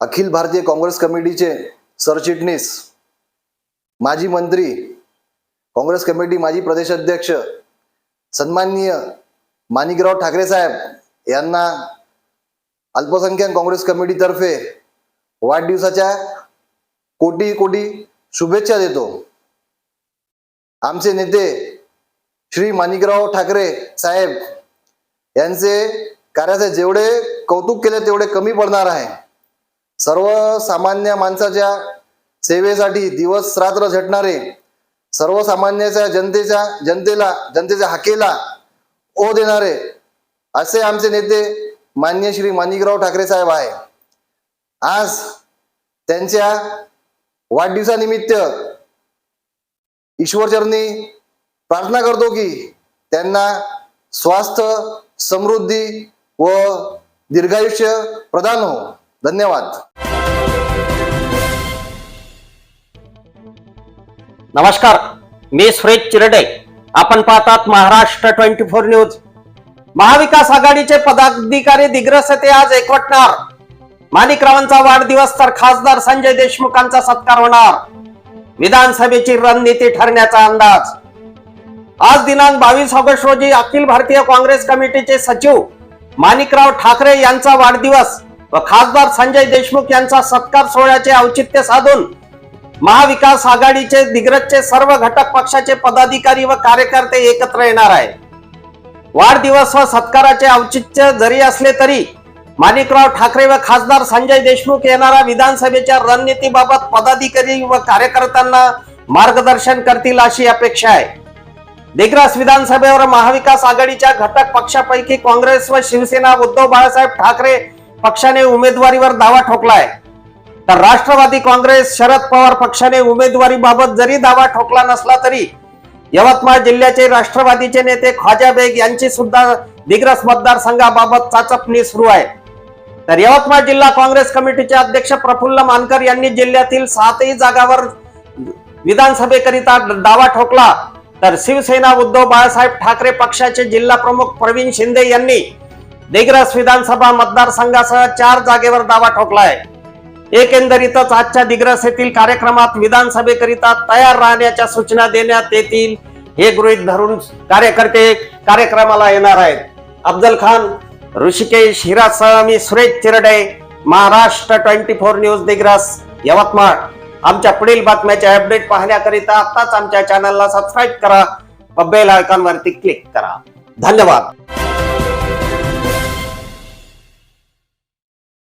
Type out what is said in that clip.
अखिल भारतीय काँग्रेस कमिटीचे सरचिटणीस माजी मंत्री काँग्रेस कमिटी माजी प्रदेशाध्यक्ष सन्माननीय माणिकराव ठाकरे साहेब यांना अल्पसंख्याक काँग्रेस कमिटीतर्फे वाढदिवसाच्या कोटी कोटी शुभेच्छा देतो. आमचे नेते श्री माणिकराव ठाकरे साहेब यांचे कार्याचे जेवढे कौतुक केले तेवढे कमी पडणार आहे. सर्वसामान्य माणसाच्या सेवेसाठी दिवस रात्र झटणारे सर्वसामान्याच्या जनतेच्या जनतेला जनतेच्या हाकेला ओ देणारे असे आमचे नेते मान्य श्री माणिकराव ठाकरे साहेब आहे. आज त्यांच्या वाढदिवसानिमित्त ईश्वरचरणी प्रार्थना करतो की त्यांना स्वास्थ्य समृद्धी व दीर्घायुष्य प्रदान हो. धन्यवाद. नमस्कार मी सुरेश चिरडे. आपण पाहतात महाराष्ट्र ट्वेंटी फोर न्यूज. महाविकास आघाडीचे पदाधिकारी दिग्रस ते आज एकवटणार. माणिकरावांचा वाढदिवस तर खासदार संजय देशमुखांचा सत्कार होणार. विधानसभेची रणनीती ठरण्याचा अंदाज. आज दिनांक बावीस ऑगस्ट रोजी अखिल भारतीय काँग्रेस कमिटीचे सचिव माणिकराव ठाकरे यांचा वाढदिवस. व खासदार संजय देशमुख यांचा सत्कार सोहळ्याचे औचित्य साधून महाविकास आघाडीचे दिग्रजचे सर्व घटक पक्षाचे पदाधिकारी व कार्यकर्ते एकत्र येणार आहे वाढदिवस व सत्काराचे औचित्य जरी असले तरी माणिकराव ठाकरे व खासदार संजय देशमुख येणाऱ्या विधानसभेच्या रणनीतीबाबत पदाधिकारी व कार्यकर्त्यांना मार्गदर्शन करतील अशी अपेक्षा आहे. दिग्रस विधानसभेवर महाविकास आघाडीच्या घटक पक्षापैकी काँग्रेस व शिवसेना उद्धव बाळासाहेब ठाकरे पक्षाने उमेदवारीवर दावा ठोकलाय. तर राष्ट्रवादी काँग्रेस शरद पवार पक्षाने उमेदवारीबाबत जरी दावा ठोकला नसला तरी यवतमाळ जिल्ह्याचे राष्ट्रवादीचे नेते ख्वाजा बेग यांची सुद्धा दिग्रस मतदारसंघाबाबत चाचपणी सुरू आहे. तर यवतमाळ जिल्हा काँग्रेस कमिटीचे अध्यक्ष प्रफुल्ल मानकर यांनी जिल्ह्यातील सातही जागावर विधानसभेकरिता दावा ठोकला. तर शिवसेना उद्धव बाळासाहेब ठाकरे पक्षाचे जिल्हा प्रमुख प्रवीण शिंदे यांनी दिग्रस विधानसभा मतदारसंघासह चार जागेवर दावा ठोकलाय. एकंदरीतच आजच्या दिग्रस येथील कार्यक्रमात विधानसभेकरिता तयार राहण्याच्या सूचना देण्यात येतील हे गृहीत धरून कार्यकर्ते कार्यक्रमाला येणार आहेत. अफजल खान ऋषिकेश हिरासह मी Suresh Chirde Maharashtra twenty four news Digras Yavatmal. आमच्या पुढील बातम्याचे अपडेट पाहण्याकरिता आत्ताच आमच्या चॅनलला सबस्क्राईब करा व बेल आयकॉनवरती क्लिक करा. धन्यवाद.